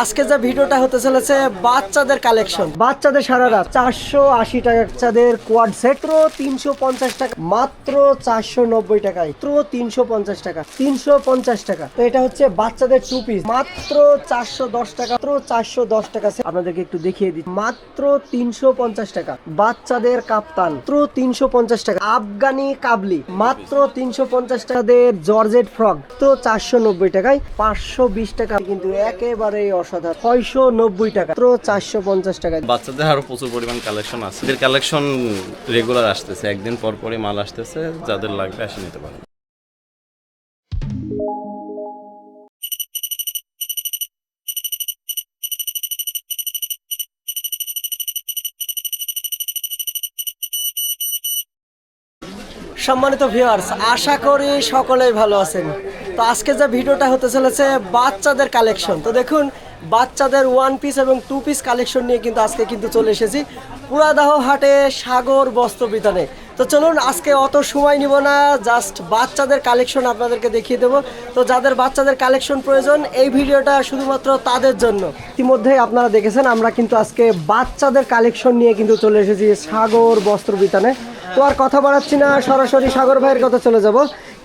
আজকে যে ভিডিওটা হতে চলেছে, বাচ্চাদের কালেকশন বাচ্চাদের সারারা চারশো আশি টাকা, বাচ্চাদের কোয়াড সেট তিনশো পঞ্চাশ টাকা, মাত্র চারশো নব্বই টাকায়, মাত্র তিনশো পঞ্চাশ টাকা, তিনশো পঞ্চাশ টাকা। তো এটা হচ্ছে বাচ্চাদের টু পিস মাত্র চারশো দশ টাকা, মাত্র চারশো দশ টাকা। আপনাদেরকে একটু দেখিয়ে দিই, মাত্র তিনশো পঞ্চাশ টাকা। বাচ্চাদের কাপ্তান, মাত্র তিনশো পঞ্চাশ টাকা। আফগানি কাবলি, মাত্র তিনশো পঞ্চাশ টাকাদের জর্জেট ফ্রক তো চারশো নব্বই টাকায়, পাঁচশো বিশ টাকা। কিন্তু একেবারে অসাধারণ ছয়শো নব্বই টাকা। মাত্র চারশো পঞ্চাশ টাকা। বাচ্চাদের আরও প্রচুর পরিমাণ কালেকশন আছে। এদের কালেকশন রেগুলার আসতেছে। একদিন পর পরই মাল আসতেছে। যাদের লাগবে এসে নিতে পারেন সম্মানিত ভিউয়ার্স আশা করি সকলেই ভালো আছেন। তো আজকে যে ভিডিওটা হতে চলেছে বাচ্চাদের কালেকশন তো দেখুন, বাচ্চাদের ওয়ান পিস এবং টু পিস কালেকশন নিয়ে কিন্তু আজকে কিন্তু চলে এসেছি পুরাদাহ হাটে সাগর বস্ত্র বিতানে তো চলুন, আজকে অত সময় নিব না জাস্ট বাচ্চাদের কালেকশন আপনাদেরকে দেখিয়ে দেবো। তো যাদের বাচ্চাদের কালেকশন প্রয়োজন, এই ভিডিওটা শুধুমাত্র তাদের জন্য। ইতিমধ্যেই আপনারা দেখেছেন, আমরা কিন্তু আজকে বাচ্চাদের কালেকশন নিয়ে কিন্তু চলে এসেছি সাগর বস্ত্র বিতানে তো আর কথা বাড়াচ্ছি না, সরাসরি সাগর ভাইয়ের কথা চলে যাব।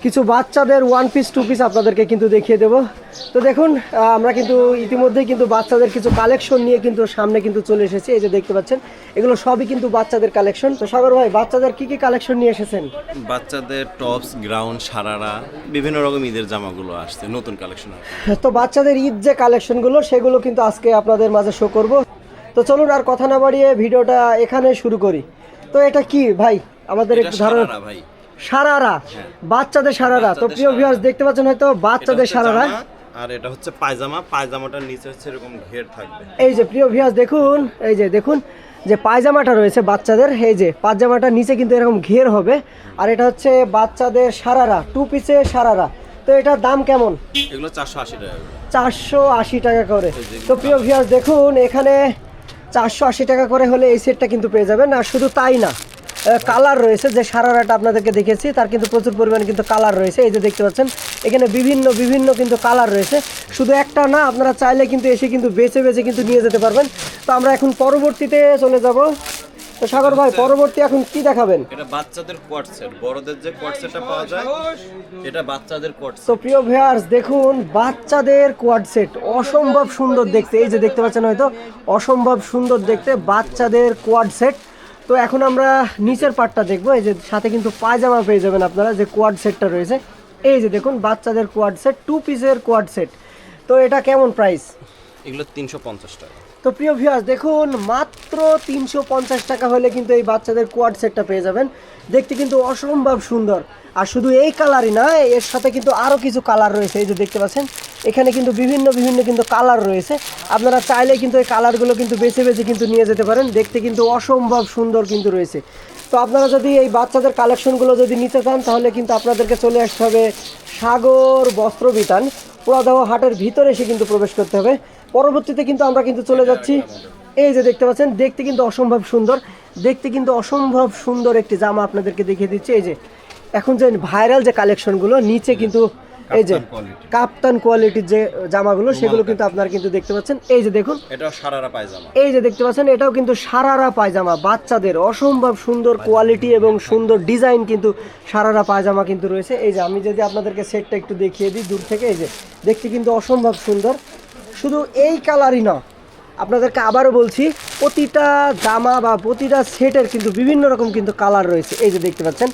কিছু বাচ্চাদের ওয়ান পিস টু পিস আপনাদেরকে কিন্তু দেখিয়ে দেব। তো দেখুন আমরা কিন্তু ইতিমধ্যেই কিন্তু বাচ্চাদের কিছু কালেকশন নিয়ে কিন্তু সামনে কিন্তু চলে এসেছি। এই যে দেখতে পাচ্ছেন এগুলো সবই কিন্তু বাচ্চাদের কালেকশন তো সাগর ভাই বাচ্চাদের কি কি কালেকশন নিয়ে এসেছেন? বাচ্চাদের টপস গ্রাউন্ড সারারা বিভিন্ন রকম ঈদের জামাগুলো আসছে নতুন কালেকশন তো বাচ্চাদের ঈদ যে কালেকশনগুলো সেগুলো কিন্তু আজকে আপনাদের মাঝে শো করব। তো চলুন আর কথা না বাড়িয়ে ভিডিওটা এখানে শুরু করি। তো এটা কি ভাই? আমাদের একটু ধারণা সারারা সারারা বাচ্চাদের সারারা তো প্রিয়। ভিউয়ার্স দেখতে পাচ্ছেন হয়তো বাচ্চাদের সারারা আর এটা হচ্ছে পায়জামা। পায়জামাটার নিচে হচ্ছে এরকম ঘের থাকবে। এই যে প্রিয় ভিউয়ার্স দেখুন এই যে দেখুন যে পায়জামাটা রয়েছে বাচ্চাদের এই যে পায়জামাটার নিচে কিন্তু এরকম ঘের হবে। আর এটা হচ্ছে বাচ্চাদের সারারা টু পিসে সারারা তো এটার দাম কেমন? এগুলো চারশো আশি টাকা করে। চারশো আশি টাকা করে। তো প্রিয় ভিউয়ার্স দেখুন এখানে চারশো আশি টাকা করে হলে এই সেটটা কিন্তু পেয়ে যাবেন। আর শুধু তাই না। কালার রয়েছে যে সারারাটা আপনাদেরকে দেখেছি তার কিন্তু প্রচুর পরিমাণে কিন্তু কালার রয়েছে এই যে দেখতে পাচ্ছেন এখানে বিভিন্ন বিভিন্ন কিন্তু কালার রয়েছে শুধু একটা না আপনারা চাইলে কিন্তু এসে কিন্তু বেছে বেছে কিন্তু নিয়ে যেতে পারবেন। তো আমরা এখন পরবর্তীতে চলে যাব। তো সাগর ভাই পরবর্তী এখন কি দেখাবেন? এটা বাচ্চাদের কোয়াট সেট বড়দের যে কোয়াট সেটটা পাওয়া যায় এটা বাচ্চাদের কোয়াট তো প্রিয় ভিউয়ার্স দেখুন বাচ্চাদের কোয়াড সেট অসম্ভব সুন্দর দেখতে এই যে দেখতে পাচ্ছেন হয়তো অসম্ভব সুন্দর দেখতে বাচ্চাদের কোয়াড সেট তো এখন আমরা নিচের পার্টটা দেখব। এই যে সাথে কিন্তু পায়জামা পেয়ে যাবেন আপনারা, যে কোয়াড সেটটা রয়েছে। এই যে দেখুন, বাচ্চাদের কোয়াড সেট টু পিসের কোয়াড সেট তো এটা কেমন প্রাইস এগুলো তিনশো পঞ্চাশ টাকা। তো প্রিয় ভিউয়ার্স দেখুন, মাত্র তিনশো পঞ্চাশ টাকা হলে কিন্তু এই বাচ্চাদের কোয়াড সেটটা পেয়ে যাবেন। দেখতে কিন্তু অসম্ভব সুন্দর। আর শুধু এই কালারই না এর সাথে কিন্তু আরও কিছু কালার রয়েছে, এই যে দেখতে পাচ্ছেন। এখানে কিন্তু বিভিন্ন বিভিন্ন কিন্তু কালার রয়েছে। আপনারা চাইলে কিন্তু এই কালারগুলো কিন্তু বেছে বেছে কিন্তু নিয়ে যেতে পারেন। দেখতে কিন্তু অসম্ভব সুন্দর কিন্তু রয়েছে। তো আপনারা যদি এই বাচ্চাদের কালেকশনগুলো যদি নিতে চান, তাহলে কিন্তু আপনাদেরকে চলে আসতে হবে সাগর বস্ত্র বিতান হাটের ভিতরে এসে কিন্তু প্রবেশ করতে হবে। পরবর্তীতে কিন্তু আমরা কিন্তু চলে যাচ্ছি। এই যে দেখতে পাচ্ছেন দেখতে কিন্তু অসম্ভব সুন্দর। দেখতে কিন্তু অসম্ভব সুন্দর একটি জামা আপনাদেরকে দেখিয়ে দিচ্ছি। এই যে এখন যে ভাইরাল যে কালেকশনগুলো নিচে কিন্তু এই যে কাপ্তান কোয়ালিটির যে জামাগুলো সেগুলো কিন্তু আপনারা কিন্তু দেখতে পাচ্ছেন। এই যে দেখুন। এটা সারারা পায়জামা। এই যে দেখতে পাচ্ছেন এটাও কিন্তু সারারা পায়জামা। বাচ্চাদের অসম্ভব সুন্দর কোয়ালিটি এবং সুন্দর ডিজাইন কিন্তু সারারা পায়জামা কিন্তু রয়েছে। এই যে আমি যদি আপনাদেরকে সেটটা একটু দেখিয়ে দিই দূর থেকে এই যে দেখতে কিন্তু অসম্ভব সুন্দর। শুধু এই কালারই না, আপনাদেরকে আবারও বলছি, প্রতিটা জামা বা প্রতিটা সেটের কিন্তু বিভিন্ন রকম কিন্তু কালার রয়েছে, এই যে দেখতে পাচ্ছেন।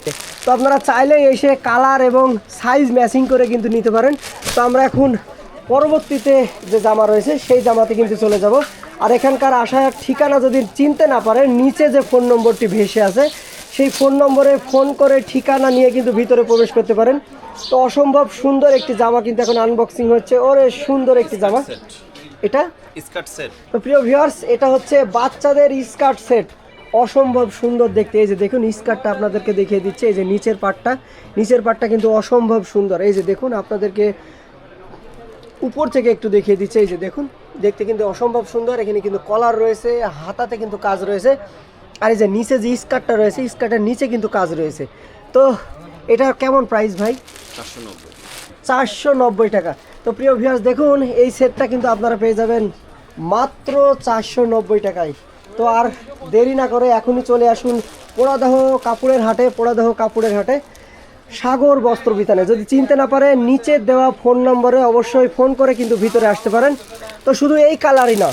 তো আপনারা চাইলে এসে কালার এবং সাইজ ম্যাচিং করে কিন্তু নিতে পারেন। তো আমরা এখন পরবর্তীতে যে জামা রয়েছে, সেই জামাতে কিন্তু চলে যাব। আর এখানকার আসার ঠিকানা যদি চিনতে না পারেন, নিচে যে ফোন নম্বরটি ভেসে আছে, সেই ফোন নম্বরে ফোন করে ঠিকানা নিয়ে কিন্তু ভিতরে প্রবেশ করতে পারেন। তো অসম্ভব সুন্দর একটি জামা কিন্তু এখন আনবক্সিং হচ্ছে। ওরে, সুন্দর একটি জামা। এটা? Skirt set. তো প্রিয় ভিউয়ার্স এটা হচ্ছে বাচ্চাদের স্কার্ট সেট। অসম্ভব সুন্দর দেখতে। এই যে দেখুন স্কার্টটা আপনাদেরকে দেখিয়ে দিচ্ছে। এই যে নিচের পাটটা। নিচের পাটটা কিন্তু অসম্ভব সুন্দর। এই যে দেখুন আপনাদেরকে উপর থেকে একটু দেখিয়ে দিচ্ছে। এই যে দেখুন দেখতে কিন্তু অসম্ভব সুন্দর। এখানে কিন্তু কলার রয়েছে হাতাতে কিন্তু কাজ রয়েছে। আর এই যে নিচে যে স্কার্টটা রয়েছে স্কার্টের নিচে কিন্তু কাজ রয়েছে। তো এটা কেমন প্রাইস ভাই? চারশো নব্বই। চারশো নব্বই টাকা। তো প্রিয় ভিউয়ার্স দেখুন, এই সেটটা কিন্তু আপনারা পেয়ে যাবেন মাত্র চারশো নব্বই টাকায়। তো আর দেরি না করে এখনই চলে আসুন পোড়াদহ কাপড়ের হাটে, পোড়াদহ কাপড়ের হাটে। সাগর বস্ত্র বিতানে। যদি চিনতে না পারে, নিচে দেওয়া ফোন নম্বরে অবশ্যই ফোন করে কিন্তু ভিতরে আসতে পারেন। তো শুধু এই কালারই না,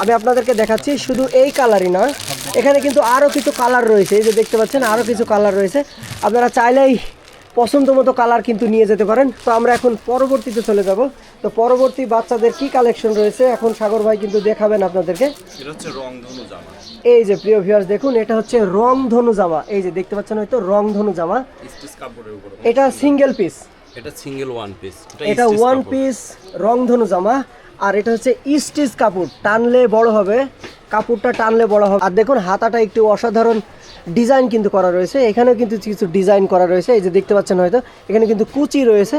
আমি আপনাদেরকে দেখাচ্ছি, শুধু এই কালারই না। এখানে কিন্তু আরও কিছু কালার রয়েছে, এই যে দেখতে পাচ্ছেন আরও কিছু কালার রয়েছে। আপনারা চাইলেই পছন্দ মতো কালার কিন্তু নিয়ে যেতে পারেন। তো আমরা এখন পরবর্তীতে চলে যাব। তো পরবর্তী বাচ্চাদের কি কালেকশন রয়েছে? এখন সাগর ভাই কিন্তু দেখাবেন আপনাদেরকে। এটা হচ্ছে এই যে প্রিয় ভিউয়ার্স দেখুন এটা হচ্ছে রং ধনু জামা। এই যে দেখতে পাচ্ছেন হয়তো রং ধনু জামা এটা সিঙ্গেল পিস এটা সিঙ্গেল ওয়ান পিস এটা ওয়ান পিস রং ধনু জামা। আর এটা হচ্ছে স্টিচ কাপড়। টানলে বড় হবে। কাপড়টা টানলে বড় হবে। আর দেখুন হাতাটা একটু অসাধারণ। ডিজাইন কিন্তু করা রয়েছে। এখানেও কিন্তু কিছু ডিজাইন করা রয়েছে। এই যে দেখতে পাচ্ছেন হয়তো এখানে কিন্তু কুচি রয়েছে।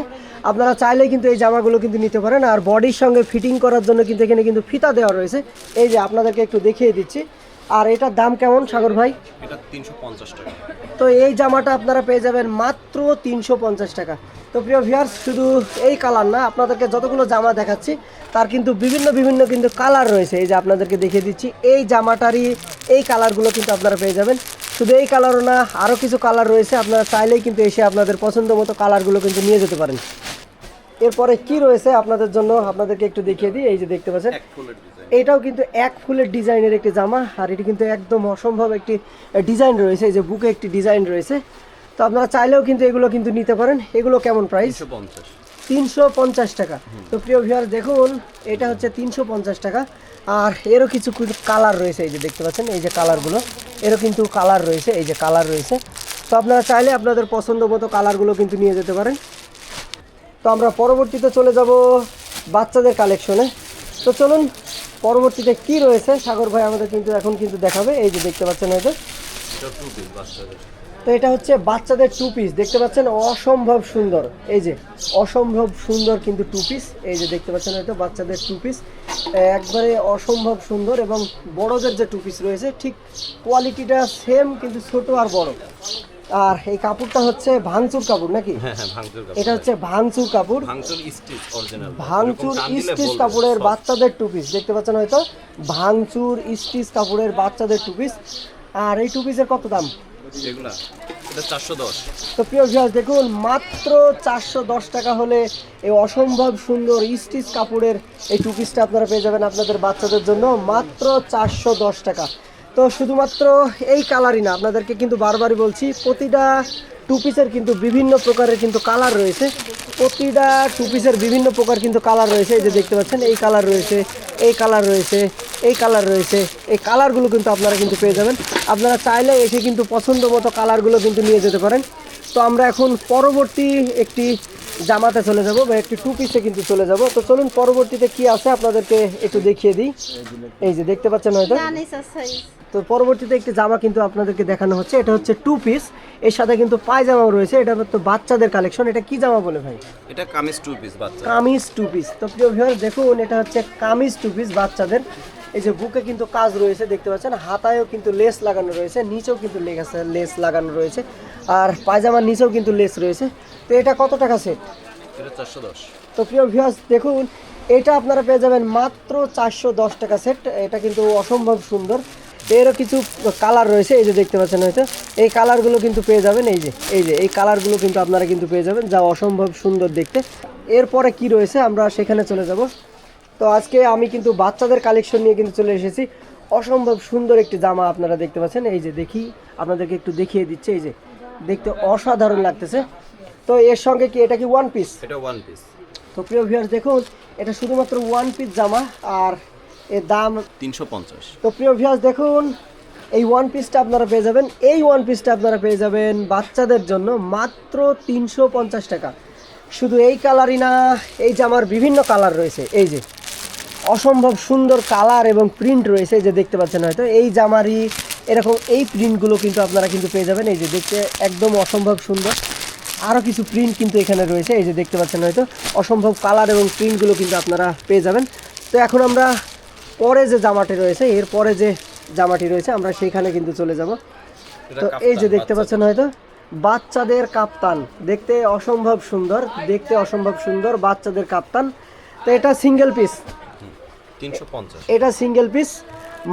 আপনারা চাইলে কিন্তু এই জামাগুলো কিন্তু নিতে পারেন। আর বডির সঙ্গে ফিটিং করার জন্য কিন্তু এখানে কিন্তু ফিতা দেওয়া রয়েছে। এই যে আপনাদেরকে একটু দেখিয়ে দিচ্ছি। আর এটার দাম কেমন সাগর ভাই? এটা তিনশো পঞ্চাশ টাকা। তো এই জামাটা আপনারা পেয়ে যাবেন মাত্র তিনশো পঞ্চাশ টাকা। তো প্রিয় ভিউয়ার্স শুধু এই কালার না আপনাদেরকে যতগুলো জামা দেখাচ্ছি তার কিন্তু বিভিন্ন বিভিন্ন কিন্তু কালার রয়েছে। এই যে আপনাদেরকে দেখিয়ে দিচ্ছি এই জামাটারই এই কালারগুলো কিন্তু আপনারা পেয়ে যাবেন। শুধু এই কালারও না আরও কিছু কালার রয়েছে। আপনারা চাইলেই কিন্তু এসে আপনাদের পছন্দ মতো কালারগুলো কিন্তু নিয়ে যেতে পারেন। এরপরে কি রয়েছে আপনাদের জন্য? আপনাদেরকে একটু দেখিয়ে দিই। এই যে দেখতে পাচ্ছেন এটাও কিন্তু এক ফুলের ডিজাইনের একটি জামা আর এটি কিন্তু একদম অসম্ভব একটি ডিজাইন রয়েছে। এই যে বুকে একটি ডিজাইন রয়েছে। তো আপনারা চাইলেও কিন্তু এগুলো কিন্তু নিতে পারেন। এগুলো কেমন প্রাইস তিনশো পঞ্চাশ। টাকা। তো প্রিয় ভিউয়ার দেখুন এটা হচ্ছে তিনশো পঞ্চাশ টাকা। আর এরও কিছু কালার রয়েছে। এই যে দেখতে পাচ্ছেন এই যে কালারগুলো এরও কিন্তু কালার রয়েছে, এই যে কালার রয়েছে। তো আপনারা চাইলে আপনাদের পছন্দ মতো কালারগুলো কিন্তু নিয়ে যেতে পারেন। তো আমরা পরবর্তীতে চলে যাব বাচ্চাদের কালেকশনে তো চলুন, পরবর্তীতে কি রয়েছে? সাগর ভাই আমাদের কিন্তু এখন কিন্তু দেখাবে। এই যে দেখতে পাচ্ছেন হয়তো তো এটা হচ্ছে বাচ্চাদের টু পিস দেখতে পাচ্ছেন অসম্ভব সুন্দর। এই যে অসম্ভব সুন্দর কিন্তু টু পিস এই যে দেখতে পাচ্ছেন হয়তো বাচ্চাদের টু পিস একবারে অসম্ভব সুন্দর এবং বড়দের যে টু পিস রয়েছে ঠিক কোয়ালিটিটা সেম কিন্তু ছোট আর বড়। আর এই কাপড়টা হচ্ছে ভাঙচুর কাপড় নাকি? হ্যাঁ হ্যাঁ এটা হচ্ছে ভাঙচুর কাপড়। ভাঙচুর স্টিচ কাপড়ের বাচ্চাদের টু পিস দেখতে পাচ্ছেন হয়তো ভাঙচুর স্টিচ কাপড়ের বাচ্চাদের টু পিস আর এই টু পিসের কত দাম? তো প্রিয় দেখুন, মাত্র চারশো দশ টাকা হলে এই অসম্ভব সুন্দর স্টিচ কাপড়ের এই টু পিসটা আপনারা পেয়ে যাবেন আপনাদের বাচ্চাদের জন্য মাত্র চারশো দশ টাকা। তো শুধুমাত্র এই কালারই না, আপনাদেরকে কিন্তু বারবারই বলছি, প্রতিটা টু পিসের কিন্তু বিভিন্ন প্রকারের কিন্তু কালার রয়েছে। প্রতিটা টু পিসের বিভিন্ন প্রকার কিন্তু কালার রয়েছে। এই যে দেখতে পাচ্ছেন, এই কালার রয়েছে, এই কালার রয়েছে, এই কালার রয়েছে। এই কালারগুলো কিন্তু আপনারা কিন্তু পেয়ে যাবেন। আপনারা চাইলে এসে কিন্তু পছন্দ মতো কালারগুলো কিন্তু নিয়ে যেতে পারেন। তো আমরা এখন পরবর্তী একটি জামাতে চলে যাব বা একটি টু পিসে কিন্তু চলে যাব। তো চলুন পরবর্তীতে কি আছে আপনাদেরকে একটু দেখিয়ে দিই। এই যে দেখতে পাচ্ছেন হয়তো? তো পরবর্তীতে একটি জামা কিন্তু আপনাদেরকে দেখানো হচ্ছে। এটা হচ্ছে টু পিস এর সাথে কিন্তু পায়জামাও রয়েছে। এটা তো বাচ্চাদের কালেকশন এটা কি জামা বলে ভাই? এটা কামিজ টু পিস বাচ্চা কামিজ টু পিস তো প্রিয় ভিউয়ার দেখুন এটা হচ্ছে কামিজ টু পিস বাচ্চাদের। এই যে বুকে কিন্তু কাজ রয়েছে দেখতে পাচ্ছেন হাতায়ও কিন্তু লেস লাগানো রয়েছে নিচেও কিন্তু লেস লাগানো রয়েছে আর পায়জামার নিচেও কিন্তু লেস রয়েছে। তো এটা কত টাকা সেট তো প্রিয় ভিউয়ার্স দেখুন এটা আপনারা পেয়ে যাবেন মাত্র চারশো দশ টাকা সেট এটা কিন্তু অসম্ভব সুন্দর। এরও কিছু কালার রয়েছে এই যে দেখতে পাচ্ছেন হয়তো এই কালারগুলো কিন্তু পেয়ে যাবেন এই যে এই যে এই কালারগুলো কিন্তু আপনারা কিন্তু পেয়ে যাবেন যা অসম্ভব সুন্দর দেখতে। এরপরে কি রয়েছে আমরা সেখানে চলে যাব। তো আজকে আমি কিন্তু বাচ্চাদের কালেকশন নিয়ে কিন্তু চলে এসেছি। অসম্ভব সুন্দর একটি জামা আপনারা দেখতে পাচ্ছেন। এই যে দেখি আপনাদেরকে একটু দেখিয়ে দিচ্ছে। এই যে দেখতে অসাধারণ লাগতেছে। তো এর সঙ্গে কি এটা কি ওয়ান পিস এটা ওয়ান পিস তো প্রিয় ভিউয়ার্স দেখুন এটা শুধুমাত্র ওয়ান পিস জামা আর এর দাম তিনশো পঞ্চাশ। তো প্রিয় ভিউয়ার্স দেখুন এই ওয়ান পিসটা আপনারা পেয়ে যাবেন। এই ওয়ান পিসটা আপনারা পেয়ে যাবেন বাচ্চাদের জন্য মাত্র তিনশো পঞ্চাশ টাকা। শুধু এই কালারই না এই জামার বিভিন্ন কালার রয়েছে। এই যে অসম্ভব সুন্দর কালার এবং প্রিন্ট রয়েছে এই যে দেখতে পাচ্ছেন হয়তো। এই জামারই এরকম এই প্রিন্টগুলো কিন্তু আপনারা কিন্তু পেয়ে যাবেন। এই যে দেখতে একদম অসম্ভব সুন্দর। আরও কিছু প্রিন্ট কিন্তু এখানে রয়েছে এই যে দেখতে পাচ্ছেন হয়তো। অসম্ভব কালার এবং প্রিন্টগুলো কিন্তু আপনারা পেয়ে যাবেন। তো এখন আমরা পরে যে জামাটি রয়েছে এর পরে যে জামাটি রয়েছে আমরা সেইখানে কিন্তু চলে যাব। তো এই যে দেখতে পাচ্ছেন হয়তো বাচ্চাদের কাপ্তান। দেখতে অসম্ভব সুন্দর দেখতে অসম্ভব সুন্দর বাচ্চাদের কাপ্তান। তো এটা সিঙ্গেল পিস এটা সিঙ্গেল পিস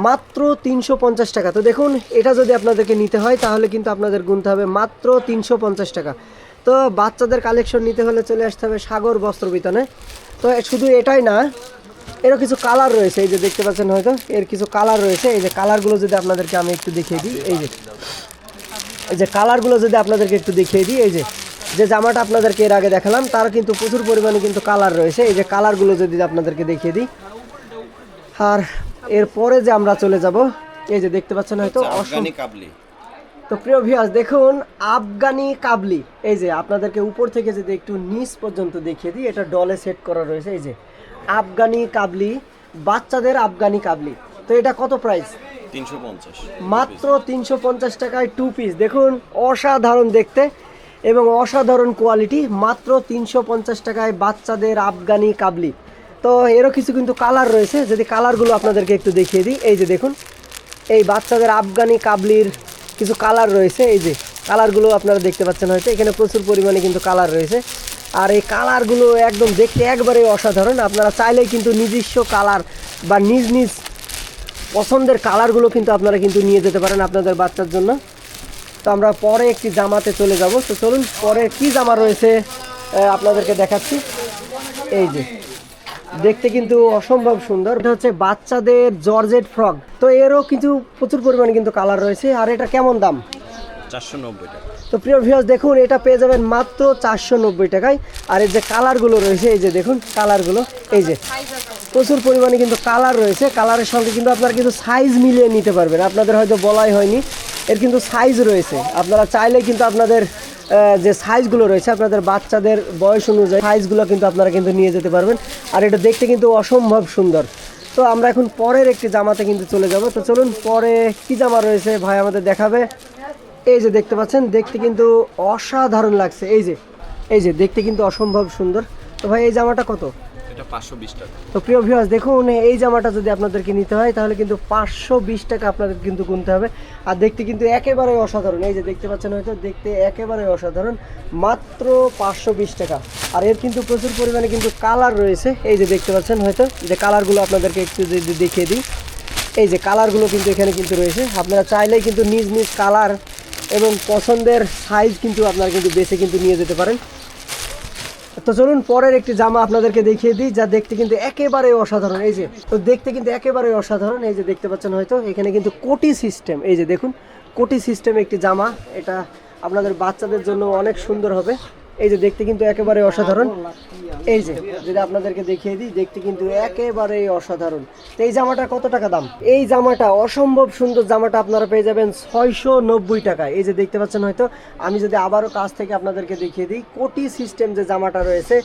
মাত্র তিনশো পঞ্চাশ টাকা। তো দেখুন, এটা যদি আপনাদেরকে নিতে হয়, তাহলে কিন্তু আপনাদের গুনতে হবে মাত্র তিনশো পঞ্চাশ টাকা। তো বাচ্চাদের কালেকশন নিতে হলে চলে আসতে হবে সাগর বস্ত্র বিতানে তো শুধু এটাই না, এরও কিছু কালার রয়েছে, এই যে দেখতে পাচ্ছেন হয়তো, এর কিছু কালার রয়েছে। এই যে কালারগুলো যদি আপনাদেরকে আমি একটু দেখিয়ে দিই, এই যে এই যে কালারগুলো যদি আপনাদেরকে একটু দেখিয়ে দিই, এই যে যে জামাটা আপনাদেরকে এর আগে দেখালাম, তার কিন্তু প্রচুর পরিমাণে কিন্তু কালার রয়েছে। এই যে কালারগুলো যদি আপনাদেরকে দেখিয়ে দিই আর এরপরে যে আমরা চলে যাব এই যে দেখতে পাচ্ছেন হয়তো আফগানি কাবলি। তো প্রিয় ভিউয়ার্স দেখুন আফগানি কাবলি। এই যে আপনাদেরকে উপর থেকে যদি একটু নিচ পর্যন্ত দেখিয়ে দিই এটা ডলে সেট করা রয়েছে এই যে আফগানি কাবলি বাচ্চাদের আফগানি কাবলি। তো এটা কত প্রাইস মাত্র তিনশো পঞ্চাশ টাকায় টু পিস দেখুন অসাধারণ দেখতে এবং অসাধারণ কোয়ালিটি মাত্র তিনশো পঞ্চাশ টাকায় বাচ্চাদের আফগানি কাবলি। তো এরও কিছু কিন্তু কালার রয়েছে, যদি কালারগুলো আপনাদেরকে একটু দেখিয়ে দিই। এই যে দেখুন, এই বাচ্চাদের আফগানি কাবলির কিছু কালার রয়েছে, এই যে কালারগুলো আপনারা দেখতে পাচ্ছেন হয়তো, এখানে প্রচুর পরিমাণে কিন্তু কালার রয়েছে। আর এই কালারগুলো একদম দেখতে একবারে অসাধারণ, আপনারা চাইলেই কিন্তু নিজস্ব কালার বা নিজ নিজ পছন্দের কালারগুলো কিন্তু আপনারা কিন্তু নিয়ে যেতে পারেন আপনাদের বাচ্চার জন্য। তো আমরা পরে একটি জামাতে চলে যাব। তো চলুন, পরে কি জামা রয়েছে আপনাদেরকে দেখাচ্ছি। এই যে দেখতে কিন্তু অসম্ভব সুন্দর। এটা হচ্ছে বাচ্চাদের জর্জেট ফ্রক। তো এরও কিছু প্রচুর পরিমাণে কিন্তু কালার রয়েছে। আর এটা কেমন দাম? চারশো নব্বই টাকা। তো প্রিয় ভিউয়ার্স দেখুন এটা পেয়ে যাবেন মাত্র চারশো নব্বই টাকায়। আর এই যে কালারগুলো রয়েছে এই যে দেখুন কালারগুলো এই যে প্রচুর পরিমাণে কিন্তু কালার রয়েছে। কালারের সঙ্গে কিন্তু আপনারা কিন্তু সাইজ মিলিয়ে নিতে পারবেন। আপনাদের হয়তো বলাই হয়নি এর কিন্তু সাইজ রয়েছে। আপনারা চাইলে কিন্তু আপনাদের যে সাইজগুলো রয়েছে, আপনাদের বাচ্চাদের বয়স অনুযায়ী সাইজগুলো কিন্তু আপনারা কিন্তু নিয়ে যেতে পারবেন। আর এটা দেখতে কিন্তু অসম্ভব সুন্দর। তো আমরা এখন পরের একটি জামাতে কিন্তু চলে যাব। তো চলুন, পরে কি জামা রয়েছে ভাই আমাদের দেখাবে। এই যে দেখতে পাচ্ছেন, দেখতে কিন্তু অসাধারণ লাগছে। এই যে এই যে দেখতে কিন্তু অসম্ভব সুন্দর। তো ভাই, এই জামাটা কত? তো প্রিয় ভিউয়ার্স দেখুন, এই জামাটা যদি আপনাদেরকে নিতে হয়, তাহলে কিন্তু পাঁচশো বিশ টাকা আপনাদের কিন্তু কিনতে হবে। আর দেখতে কিন্তু একেবারে অসাধারণ। এই যে দেখতে পাচ্ছেন হয়তো, দেখতে একেবারে অসাধারণ। মাত্র পাঁচশো বিশ টাকা। আর এর কিন্তু প্রচুর পরিমাণে কিন্তু কালার রয়েছে। এই যে দেখতে পাচ্ছেন হয়তো যে কালারগুলো আপনাদেরকে একটু যদি দেখিয়ে দিই। এই যে কালারগুলো কিন্তু এখানে কিন্তু রয়েছে। আপনারা চাইলেই কিন্তু নিজ নিজ কালার এবং পছন্দের সাইজ কিন্তু আপনারা কিন্তু বেছে কিন্তু নিয়ে যেতে পারেন। তো চলুন পরের একটি জামা আপনাদেরকে দেখিয়ে দিই, যা দেখতে কিন্তু একেবারে অসাধারণ। এই যে, তো দেখতে কিন্তু একেবারে অসাধারণ। এই যে দেখতে পাচ্ছেন হয়তো, এখানে কিন্তু কোটি সিস্টেম। এই যে দেখুন, কোটি সিস্টেম একটি জামা। এটা আপনাদের বাচ্চাদের জন্য অনেক সুন্দর হবে। এই যে দেখতে কিন্তু একেবারে অসাধারণ। এই যে যদি আপনাদেরকে দেখিয়ে দিই দেখতে কিন্তু একেবারে অসাধারণ। তো এই জামাটা কত টাকা দাম? এই জামাটা অসম্ভব সুন্দর জামাটা আপনারা পেয়ে যাবেন ছয়শো নব্বই টাকায়। এই যে দেখতে পাচ্ছেন হয়তো আমি যদি আবারও কাছ থেকে আপনাদেরকে দেখিয়ে দিই কোটি সিস্টেম যে জামাটা রয়েছে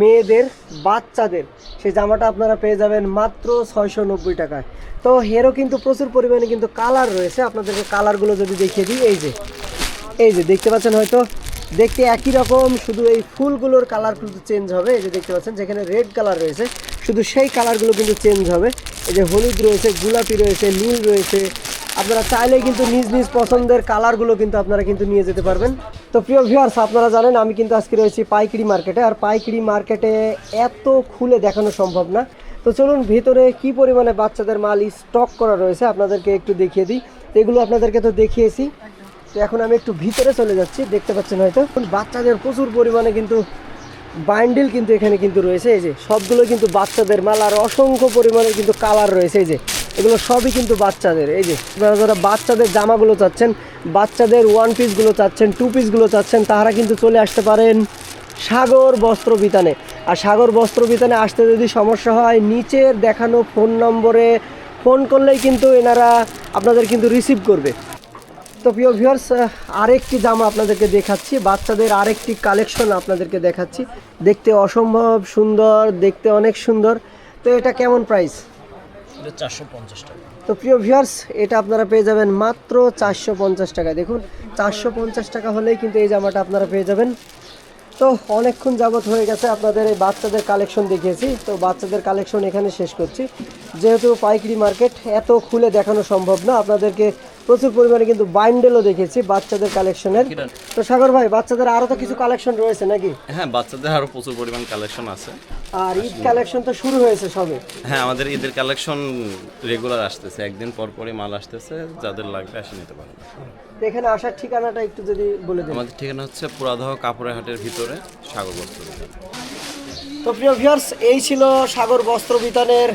মেয়েদের বাচ্চাদের সেই জামাটা আপনারা পেয়ে যাবেন মাত্র ছয়শো নব্বই টাকায়। তো হেরও কিন্তু প্রচুর পরিমাণে কিন্তু কালার রয়েছে। আপনাদেরকে কালারগুলো যদি দেখিয়ে দিই এই যে এই যে দেখতে পাচ্ছেন হয়তো দেখতে একই রকম, শুধু এই ফুলগুলোর কালার কিন্তু চেঞ্জ হবে, এই যে দেখতে পাচ্ছেন, যেখানে রেড কালার রয়েছে, শুধু সেই কালারগুলো কিন্তু চেঞ্জ হবে। এই যে হলুদ রয়েছে, গোলাপি রয়েছে, নীল রয়েছে, আপনারা চাইলেই কিন্তু নিজ নিজ পছন্দের কালারগুলো কিন্তু আপনারা কিন্তু নিয়ে যেতে পারবেন। তো প্রিয় ভিউয়ার্স আপনারা জানেন, আমি কিন্তু আজকে রয়েছি পাইকারি মার্কেটে, আর পাইকারি মার্কেটে এত খুলে দেখানো সম্ভব না। তো চলুন, ভিতরে কি পরিমাণে বাচ্চাদের মাল স্টক করা রয়েছে, আপনাদেরকে একটু দেখিয়ে দিই। এগুলো আপনাদেরকে তো দেখিয়েছি। তো এখন আমি একটু ভিতরে চলে যাচ্ছি, দেখতে পাচ্ছেন হয়তো। বাচ্চাদের প্রচুর পরিমাণে কিন্তু বান্ডিল কিন্তু এখানে কিন্তু রয়েছে, এই যে সবগুলো কিন্তু বাচ্চাদের মাল, আর অসংখ্য পরিমাণে কিন্তু কালার রয়েছে, এই যে। এগুলো সবই কিন্তু বাচ্চাদের, এই যে। আপনারা যারা বাচ্চাদের জামাগুলো চাচ্ছেন, বাচ্চাদের ওয়ান পিসগুলো চাচ্ছেন টু পিসগুলো চাচ্ছেন তারা কিন্তু চলে আসতে পারেন সাগর বস্ত্র বিতানে। আর সাগর বস্ত্র বিতানে আসতে যদি সমস্যা হয়, নিচের দেখানো ফোন নম্বরে ফোন করলেই কিন্তু এনারা আপনাদের কিন্তু রিসিভ করবে। তো প্রিয় ভিউয়ার্স আরেকটি জামা আপনাদেরকে দেখাচ্ছি। বাচ্চাদের আরেকটি কালেকশন আপনাদেরকে দেখাচ্ছি। দেখতে অসম্ভব সুন্দর দেখতে অনেক সুন্দর। তো এটা কেমন প্রাইস চারশো পঞ্চাশ টাকা। তো প্রিয় ভিউয়ার্স এটা আপনারা পেয়ে যাবেন মাত্র চারশো পঞ্চাশ টাকা। দেখুন চারশো পঞ্চাশ টাকা হলেই কিন্তু এই জামাটা আপনারা পেয়ে যাবেন। তো অনেকক্ষণ যাবত হয়ে গেছে আপনাদের এই বাচ্চাদের কালেকশন দেখিয়েছি। তো বাচ্চাদের কালেকশন এখানে শেষ করছি। যেহেতু পাইকারি মার্কেট এত খুলে দেখানো সম্ভব না। আপনাদেরকে প্রচুর পরিমাণে কিন্তু বাইন্ডেলও দেখেছি বাচ্চাদের কালেকশনের তো সাগর ভাই বাচ্চাদের আরও তো কিছু কালেকশন রয়েছে নাকি? হ্যাঁ বাচ্চাদের আরও প্রচুর পরিমাণ কালেকশন আছে। আর ঈদ কালেকশন তো শুরু হয়েছে সবে। হ্যাঁ আমাদের ঈদের কালেকশন রেগুলার আসতেছে। একদিন পর পরই মাল আসতেছে যাদের লাগবে এসে নিতে পারবে। এখানে আসার ঠিকানাটা একটু যদি বলে দেন। আমাদের ঠিকানা হচ্ছে পুরাদহ কাপড়ের হাটের ভিতরে সাগর বস্ত্র তো প্রিয় ভিউয়ার্স এই ছিল সাগর বস্ত্র বিতানের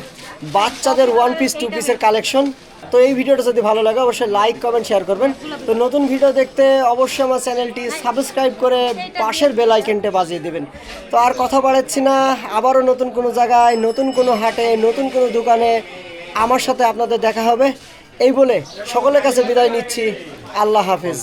বাচ্চাদের ওয়ান পিস টু পিসের কালেকশন তো এই ভিডিওটা যদি ভালো লাগে, অবশ্যই লাইক কমেন্ট শেয়ার করবেন। তো নতুন ভিডিও দেখতে অবশ্যই আমার চ্যানেলটি সাবস্ক্রাইব করে পাশের বেল বাজিয়ে দেবেন। তো আর কথা বাড়াচ্ছি না, আবারও নতুন কোনো জায়গায়, নতুন কোনো হাটে, নতুন কোনো দোকানে আমার সাথে আপনাদের দেখা হবে। এই বলে সকলের কাছে বিদায় নিচ্ছি। আল্লাহ হাফেজ।